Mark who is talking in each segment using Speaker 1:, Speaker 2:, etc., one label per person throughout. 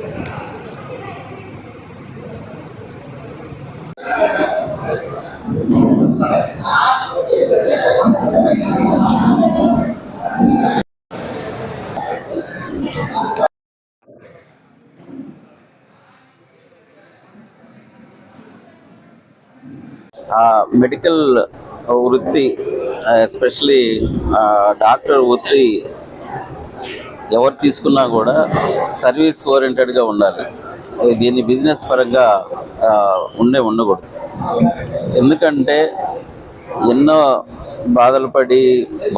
Speaker 1: ఆ మెడికల్ వృత్తి especially doctor వృత్తి ఎవరు తీసుకున్నా కూడా సర్వీస్ ఓరియంటెడ్గా ఉండాలి. దీన్ని బిజినెస్ పరంగా ఉండే ఉండకూడదు. ఎందుకంటే ఎన్నో బాధలు పడి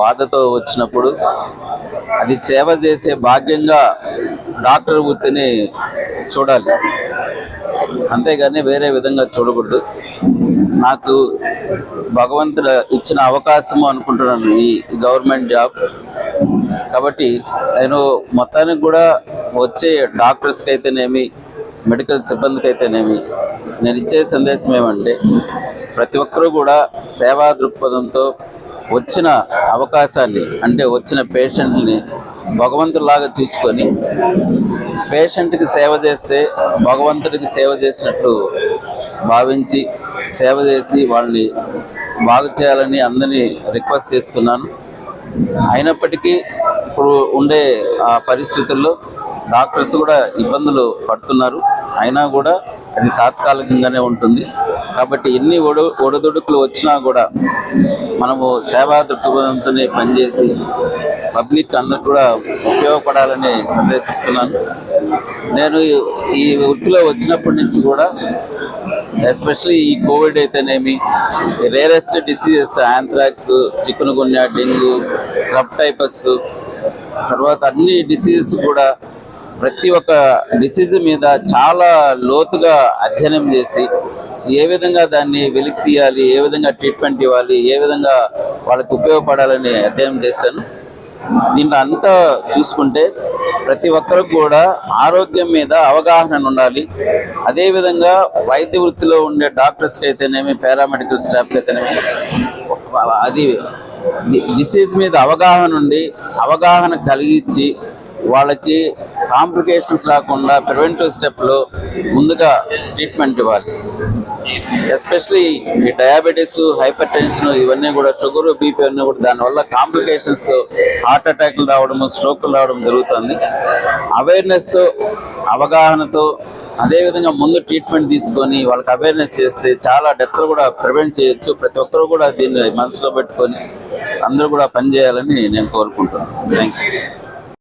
Speaker 1: బాధతో వచ్చినప్పుడు అది సేవ చేసే భాగ్యంగా డాక్టర్ వృత్తిని చూడాలి. అంతేగాని వేరే విధంగా చూడకూడదు. నాకు భగవంతుడు ఇచ్చిన అవకాశము అనుకుంటున్నాను ఈ గవర్నమెంట్ జాబ్. కాబట్టి నేను మొత్తానికి కూడా వచ్చే డాక్టర్స్కి అయితేనేమి మెడికల్ సిబ్బందికి అయితేనేమి నేను ఇచ్చే సందేశం ఏమంటే ప్రతి ఒక్కరూ కూడా సేవా దృక్పథంతో వచ్చిన అవకాశాన్ని అంటే వచ్చిన పేషెంట్ని భగవంతులాగా చూసుకొని పేషెంట్కి సేవ చేస్తే భగవంతుడికి సేవ చేసినట్టు భావించి సేవ చేసి వాళ్ళని బాగు చేయాలని అందరినీ రిక్వెస్ట్ చేస్తున్నాను. అయినప్పటికీ అప్పుడు ఉండే ఆ పరిస్థితుల్లో డాక్టర్స్ కూడా ఇబ్బందులు పడుతున్నారు. అయినా కూడా అది తాత్కాలికంగానే ఉంటుంది. కాబట్టి ఎన్ని ఒడు ఒడిదుడుకులు వచ్చినా కూడా మనము సేవా దృక్పథంతోనే పనిచేసి పబ్లిక్ అందరికి కూడా ఉపయోగపడాలని సందేశిస్తున్నాను. నేను ఈ- వృత్తిలో వచ్చినప్పటి నుంచి కూడా ఎస్పెషల్లీ ఈ కోవిడ్ అయితేనేమి rarest diseases anthrax chikungunya dengue scrub typhus తర్వాత అన్ని డిసీజెస్ కూడా ప్రతి ఒక్క డిసీజ్ మీద చాలా లోతుగా అధ్యయనం చేసి ఏ విధంగా దాన్ని వెలికి తీయాలి ఏ విధంగా ట్రీట్మెంట్ ఇవ్వాలి ఏ విధంగా వాళ్ళకి ఉపయోగపడాలని అధ్యయనం చేశాను. దీంట్లో అంతా చూసుకుంటే ప్రతి ఒక్కరికి కూడా ఆరోగ్యం మీద అవగాహన ఉండాలి. అదేవిధంగా వైద్య వృత్తిలో ఉండే డాక్టర్స్కి అయితేనేమి పారామెడికల్ స్టాఫ్కి అయితేనేమి అది డిసీజ్ మీద అవగాహన ఉండి అవగాహన కలిగించి వాళ్ళకి కాంప్లికేషన్స్ రాకుండా ప్రివెంటివ్ స్టెప్లో ముందుగా ట్రీట్మెంట్ ఇవ్వాలి. ఎస్పెషలీ ఈ డయాబెటీస్ హైపర్ టెన్షన్ ఇవన్నీ కూడా షుగర్ బీపీ అన్నీ కూడా దానివల్ల కాంప్లికేషన్స్తో హార్ట్ అటాక్లు రావడము స్ట్రోక్లు రావడం జరుగుతుంది. అవేర్నెస్తో అవగాహనతో అదేవిధంగా ముందు ట్రీట్మెంట్ తీసుకొని వాళ్ళకి అవేర్నెస్ చేస్తే చాలా డెత్లు కూడా ప్రివెంట్ చేయొచ్చు. ప్రతి ఒక్కరు కూడా దీన్ని మనసులో పెట్టుకొని అందరూ కూడా పనిచేయాలని నేను కోరుకుంటున్నాను. Thank you